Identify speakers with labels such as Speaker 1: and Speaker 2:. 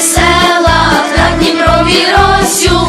Speaker 1: села на Дніпрові Росю.